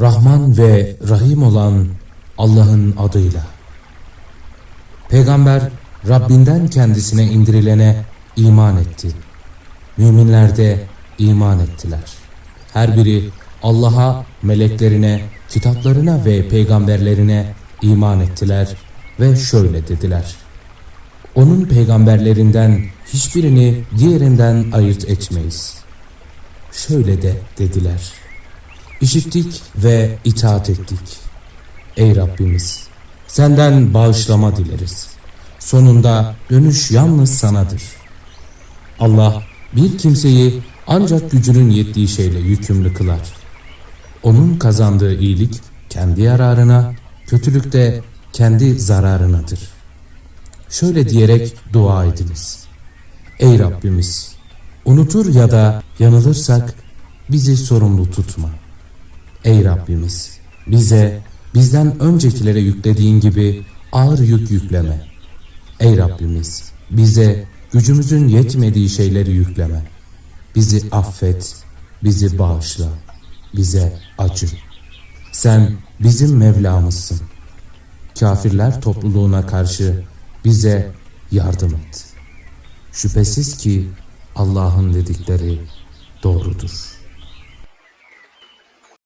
Rahman ve Rahim olan Allah'ın adıyla. Peygamber Rabbinden kendisine indirilene iman etti. Müminler de iman ettiler. Her biri Allah'a, meleklerine, kitaplarına ve peygamberlerine iman ettiler ve şöyle dediler. Onun peygamberlerinden hiçbirini diğerinden ayırt etmeyiz. Şöyle de dediler. İşittik ve itaat ettik. Ey Rabbimiz! Senden bağışlama dileriz. Sonunda dönüş yalnız sanadır. Allah bir kimseyi ancak gücünün yettiği şeyle yükümlü kılar. Onun kazandığı iyilik kendi yararına, kötülük de kendi zararınadır. Şöyle diyerek dua ediniz. Ey Rabbimiz! Unutur ya da yanılırsak bizi sorumlu tutma. Ey Rabbimiz! Bize bizden öncekilere yüklediğin gibi ağır yük yükleme. Ey Rabbimiz! Bize gücümüzün yetmediği şeyleri yükleme. Bizi affet, bizi bağışla, bize acı. Sen bizim Mevlamızsın. Kafirler topluluğuna karşı bize yardım et. Şüphesiz ki Allah'ın dedikleri doğrudur.